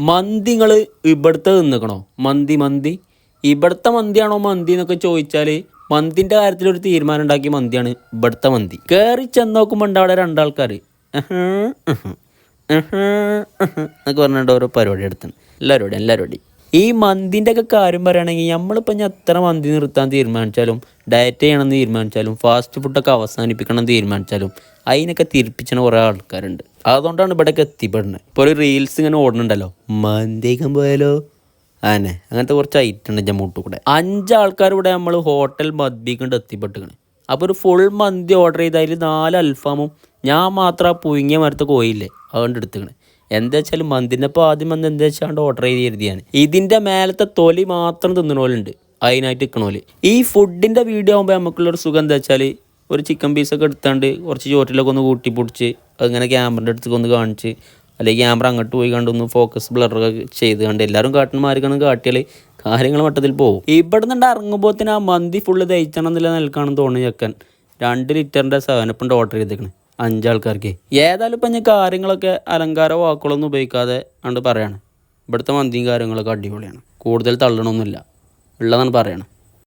മന്തി ഇവിടുത്തെ നിന്നിക്കണോ? മന്തി മന്തി. ഇവിടുത്തെ മന്തിയാണോ മന്തി എന്നൊക്കെ ചോദിച്ചാൽ മന്തിന്റെ കാര്യത്തിൽ ഒരു തീരുമാനം ഉണ്ടാക്കിയ മന്തിയാണ് ഇവിടുത്തെ മന്തി. കയറി ചെന്ന് നോക്കുമ്പോൾ ഉണ്ട് അവിടെ രണ്ടാൾക്കാർ എന്നൊക്കെ പറഞ്ഞിട്ട് ഓരോ പരിപാടി എടുത്താണ് എല്ലാവരോടും എല്ലാവരോടും ഈ മന്തിന്റെ ഒക്കെ കാര്യം പറയുകയാണെങ്കിൽ നമ്മളിപ്പോൾ ഞാൻ എത്ര മന്തി നിർത്താൻ തീരുമാനിച്ചാലും ഡയറ്റ് ചെയ്യണമെന്ന് തീരുമാനിച്ചാലും ഫാസ്റ്റ് ഫുഡൊക്കെ അവസാനിപ്പിക്കണം എന്ന് തീരുമാനിച്ചാലും അതിനൊക്കെ തിരിപ്പിച്ചണ കുറേ ആൾക്കാരുണ്ട്. അതുകൊണ്ടാണ് ഇവിടെയൊക്കെ എത്തിപ്പെടുന്നത്. ഇപ്പോൾ ഒരു റീൽസ് ഇങ്ങനെ ഓടുന്നുണ്ടല്ലോ. മന്തിക്കാൻ പോയാലോ? ആനെ അങ്ങനത്തെ കുറച്ച് ഐറ്റം ഉണ്ട് ജമ്മൂട്ട് കൂടെ അഞ്ചാൾക്കാർ ഇവിടെ നമ്മൾ ഹോട്ടൽ മദ്ബിക്കൊണ്ട് എത്തിപ്പെട്ടുകണ് അപ്പോൾ ഒരു ഫുൾ മന്തി ഓർഡർ ചെയ്താൽ അതിൽ നാല് അൽഫാമും ഞാൻ മാത്രം ആ പുഴുങ്ങിയ മരത്ത് കോയില്ലേ അതുകൊണ്ട് എടുത്തുക്കണ്. എന്താ വെച്ചാൽ മന്തിന്റെ ആദ്യം വന്ന് എന്താ വെച്ചാണ്ട് ഓർഡർ ചെയ്ത് കരുതിയാണ്. ഇതിന്റെ മേലത്തെ തൊലി മാത്രം തിന്നണോലുണ്ട്. അതിനായിട്ട് നിൽക്കണോൽ ഈ ഫുഡിന്റെ വീഡിയോ ആകുമ്പോൾ നമുക്കുള്ളൊരു സുഖം എന്താ വെച്ചാൽ ഒരു ചിക്കൻ പീസൊക്കെ എടുത്താണ്ട് കുറച്ച് ചോറ്റിലൊക്കെ ഒന്ന് കൂട്ടി പൊടിച്ച് അതിങ്ങനെ ക്യാമറന്റെ അടുത്തേക്ക് ഒന്ന് കാണിച്ച് അല്ലെങ്കിൽ ക്യാമറ അങ്ങോട്ട് പോയി കണ്ട് ഒന്ന് ഫോക്കസ് ബ്ലറൊക്കെ ചെയ്ത് കണ്ട് എല്ലാവരും കാട്ടണമാർക്കാണ് കാട്ടിയാൽ കാര്യങ്ങൾ മട്ടത്തിൽ പോകും. ഇവിടെ നിന്ന് തന്നെ ആ മന്തി ഫുള്ള് തയ്ച്ചണം എന്നില്ല നിൽക്കാണെന്ന് തോന്നുന്നു ചെക്കൻ. രണ്ട് ലിറ്ററിന്റെ സെവനപ്പിന്റെ ഓർഡർ ചെയ്തേക്കണേ. അഞ്ചാൾക്കാർക്ക്. ഏതായാലും ഇപ്പം ഞാൻ കാര്യങ്ങളൊക്കെ അലങ്കാര വാക്കുകളൊന്നും ഉപയോഗിക്കാതെ കണ്ട് പറയാണ്. ഇവിടുത്തെ മന്തിയും കാര്യങ്ങളൊക്കെ അടിപൊളിയാണ്. കൂടുതൽ തള്ളണമൊന്നുമില്ല ഉള്ളതാണ് പറയണം